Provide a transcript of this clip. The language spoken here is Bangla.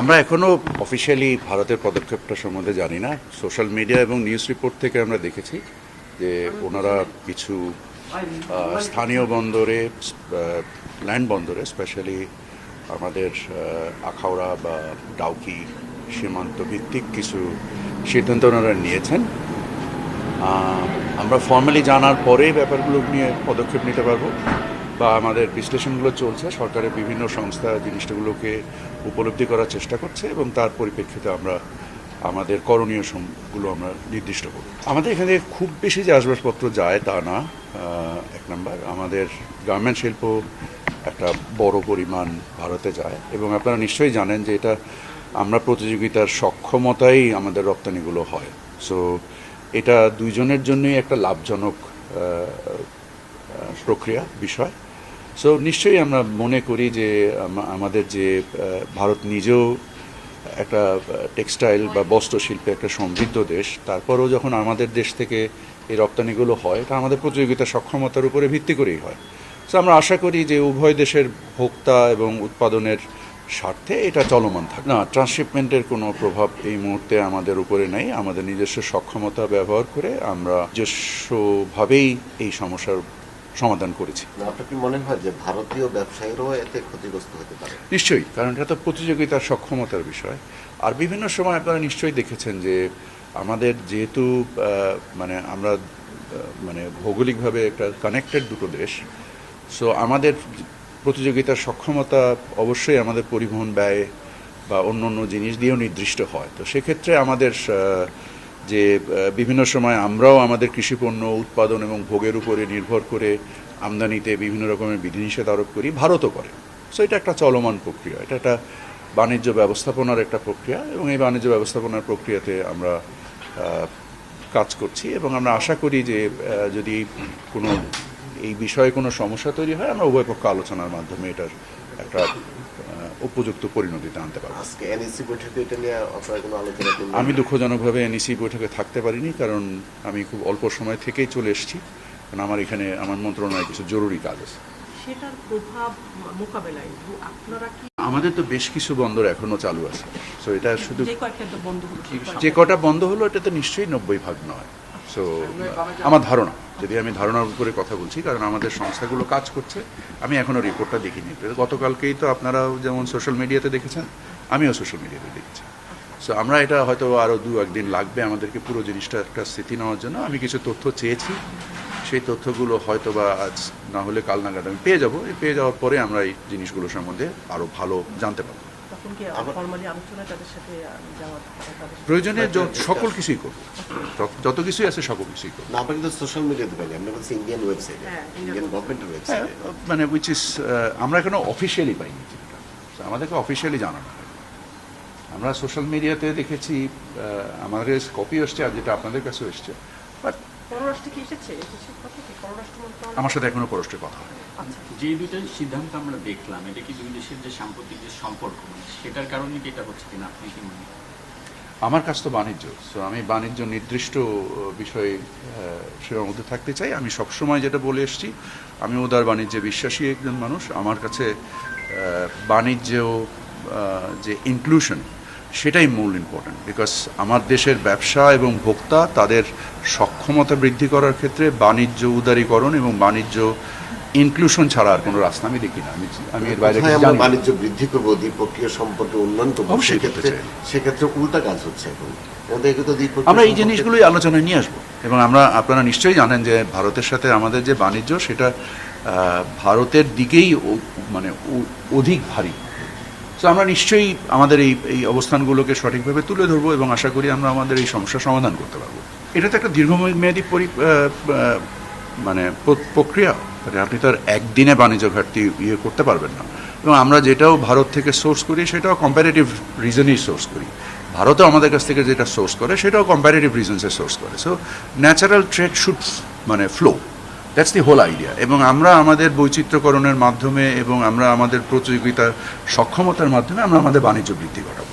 আমরা এখনও অফিসিয়ালি ভারতের পদক্ষেপটা সম্বন্ধে জানি না। সোশ্যাল মিডিয়া এবং নিউজ রিপোর্ট থেকে আমরা দেখেছি যে ওনারা কিছু স্থানীয় বন্দরে ল্যান্ড বন্দরে স্পেশালি আমাদের আখাউড়া বা ডাউকি সীমান্ত ভিত্তিক কিছু সিদ্ধান্ত ওনারা নিয়েছেন। আমরা ফর্মালি জানার পরেই ব্যাপারগুলো নিয়ে পদক্ষেপ নিতে পারব। বা আমাদের বিশ্লেষণগুলো চলছে, সরকারের বিভিন্ন সংস্থা জিনিসগুলোকে উপলব্ধি করার চেষ্টা করছে এবং তার পরিপ্রেক্ষিতে আমরা আমাদের করণীয়গুলো আমরা নির্দিষ্ট করব। আমাদের এখানে খুব বেশি যে আসবাবপত্র যায় তা না এক নম্বর। আমাদের গার্মেন্ট শিল্প একটা বড় পরিমাণ ভারতে যায় এবং আপনারা নিশ্চয়ই জানেন যে এটা আমরা প্রতিযোগিতার সক্ষমতাই আমাদের রপ্তানিগুলো হয়। সো এটা দুইজনের জন্যই একটা লাভজনক প্রক্রিয়া, বিষয়। সো নিশ্চয়ই আমরা মনে করি যে আমাদের যে ভারত নিজেও একটা টেক্সটাইল বা বস্ত্র শিল্পে একটা সমৃদ্ধ দেশ। তারপরেও যখন আমাদের দেশ থেকে এই রপ্তানিগুলো হয়, এটা আমাদের প্রতিযোগিতা সক্ষমতার উপরে ভিত্তি করেই হয়। সো আমরা আশা করি যে, উভয় দেশের ভোক্তা এবং উৎপাদনের স্বার্থে এটা চলমান থাকে। না ট্রান্সশিপমেন্টের কোনো প্রভাব এই মুহূর্তে আমাদের উপরে নেই। আমাদের নিজস্ব সক্ষমতা ব্যবহার করে আমরা নিজস্বভাবেই এই সমস্যার সমাধান করেছি। আপনার কি মনে হয় যে ভারতীয় ব্যবসায়ীরাও এতে ক্ষতিগ্রস্ত হতে পারে? নিশ্চয়ই কারণ এটা তো প্রতিযোগিতার সক্ষমতার বিষয়। আর বিভিন্ন সময় আপনারা নিশ্চয়ই দেখেছেন যে আমাদের যেহেতু মানে আমরা মানে ভৌগোলিকভাবে একটা কানেক্টেড দুটো দেশ সো আমাদের প্রতিযোগিতার সক্ষমতা অবশ্যই আমাদের পরিবহন ব্যয় বা অন্য অন্য জিনিস দিয়েও নির্দিষ্ট হয়। তো সেক্ষেত্রে আমাদের যে বিভিন্ন সময় আমরাও আমাদের কৃষিপণ্য উৎপাদন এবং ভোগের উপরে নির্ভর করে আমদানিতে বিভিন্ন রকমের বিধিনিষেধ আরোপ করি, ভারতও করে। সো এটা একটা চলমান প্রক্রিয়া। এটা একটা বাণিজ্য ব্যবস্থাপনার একটা প্রক্রিয়া এবং এই বাণিজ্য ব্যবস্থাপনার প্রক্রিয়াতে আমরা কাজ করছি এবং আমরা আশা করি যে যদি কোনো, এই বিষয়ে কোনো সমস্যা তৈরি হয়, আমরা উভয় পক্ষ আলোচনার মাধ্যমে এটার একটা উপযুক্ত পরিণতিতে আনতে পারব। আজকে এনএসসি বৈঠকে এটা নিয়ে আপনারা কোনো আলোচনা আমি দুঃখজনকভাবে এনইসি বৈঠকে থাকতে পারিনি কারণ আমি খুব অল্প সময় থেকেই চলে এসেছি। কারণ আমার এখানে আমার মন্ত্রণালয়ে কিছু জরুরি কাজ আছে। সেটার প্রভাব মোকাবেলায় আপনারা কি আমাদের তো বেশ কিছু বন্দর এখনও চালু আছে। সো এটা শুধু যে কটা বন্ধ হলো এটা তো নিশ্চয়ই নব্বই ভাগ নয়। সো আমার ধারণা, যদি আমি ধারণার উপরে কথা বলছি, কারণ আমাদের সংস্থাগুলো কাজ করছে, আমি এখনও রিপোর্টটা দেখিনি। গতকালকেই তো আপনারাও যেমন সোশ্যাল মিডিয়াতে দেখেছেন, আমিও সোশ্যাল মিডিয়াতে দেখেছি। সো আমরা এটা হয়তো আরও দু একদিন লাগবে আমাদেরকে পুরো জিনিসটা, একটা স্থিতি নেওয়ার জন্য। আমি কিছু তথ্য চেয়েছি, সেই তথ্যগুলো হয়তো বা আজ না হলে কাল নাগাদ আমি পেয়ে যাব। পেয়ে যাওয়ার পরে আমরা এই জিনিসগুলো সম্বন্ধে আরও ভালো জানতে পারব। তখন কি ফর্মালি আলোচনায় তাদের সাথে যাওয়া প্রয়োজনে সকল কিছুই করব। যত- কিছুই আছে সকল কিছুই করব। না আপনারা কিন্তু সোশ্যাল মিডিয়াতে পাইনি আমরা বলছি ইন্ডিয়ান ওয়েবসাইটে হ্যাঁ, ইন্ডিয়ান গভর্নমেন্টের ওয়েবসাইটে মানে উইচ ইস আমরা এখনও অফিসিয়ালি পাইনি আমাদেরকে অফিসিয়ালি জানানো আমরা সোশ্যাল মিডিয়াতে দেখেছি আহ, আমাদের কপি এসছে আর যেটা আপনাদের কাছেও এসছে। বাট পররাষ্ট্র কি এসেছে? এসেছে কথা কি পররাষ্ট্র মন্ত্রণালয়? আমার সাথে এখনও পরস্পরের কথা আচ্ছা। যে দুইটা সিদ্ধান্ত আমরা দেখলাম এটা কি দুই দেশের যে সাম্প্রতিক যে সম্পর্ক মানে সেটার কারণে কি এটা হচ্ছে কিনা আপনি কি মনে আমার কাজ তো বাণিজ্য সো আমি বাণিজ্য নির্দিষ্ট বিষয়ে সেটার মধ্যে থাকতে চাই। আমি সবসময় যেটা বলে এসেছি আমি উদার বাণিজ্যে বিশ্বাসী একজন মানুষ। আমার কাছে বাণিজ্য যে ইনক্লুশন সেটাই মূল ইম্পর্ট্যান্ট বিকজ আমার দেশের ব্যবসা এবং ভোক্তা তাদের সক্ষমতা বৃদ্ধি করার ক্ষেত্রে বাণিজ্য উদারীকরণ এবং বাণিজ্য ইনক্লুশন ছাড়া আর কোনো রাস্তা আমি দেখি না। আমি আমি এর বাইরে আমরা বাণিজ্য বৃদ্ধি করব দ্বিপক্ষীয় সম্পর্ক উন্নয়ন করব সেক্ষেত্রে সেক্ষেত্রে উল্টা কাজ হচ্ছে এখন। আমরা এই জিনিসগুলোই আলোচনায় নিয়ে আসব। এবং আমরা আপনারা নিশ্চয়ই জানেন যে ভারতের সাথে আমাদের যে বাণিজ্য সেটা ভারতের দিকেই মানে অধিক ভারী। তো আমরা নিশ্চয়ই আমাদের এই এই অবস্থানগুলোকে সঠিকভাবে তুলে ধরবো এবং আশা করি আমরা আমাদের এই সমস্যার সমাধান করতে পারব। এটা তো একটা দীর্ঘমেয়াদী পরি মানে প্রক্রিয়া। মানে আপনি তো আর একদিনে বাণিজ্য ঘাটতি ইয়ে করতে পারবেন না। এবং আমরা যেটাও ভারত থেকে সোর্স করি, সেটাও কম্প্যারেটিভ রিজনেই সোর্স করি। ভারতও আমাদের কাছ থেকে যেটা সোর্স করে, সেটাও কম্প্যারেটিভ রিজনসে সোর্স করে। সো ন্যাচারাল ট্রেড শুড মানে flow that's the whole idea এবং আমরা আমাদের বৈচিত্র্যকরণের মাধ্যমে এবং আমরা আমাদের প্রতিযোগিতার সক্ষমতার মাধ্যমে আমরা আমাদের বাণিজ্য বৃদ্ধি ঘটাবো।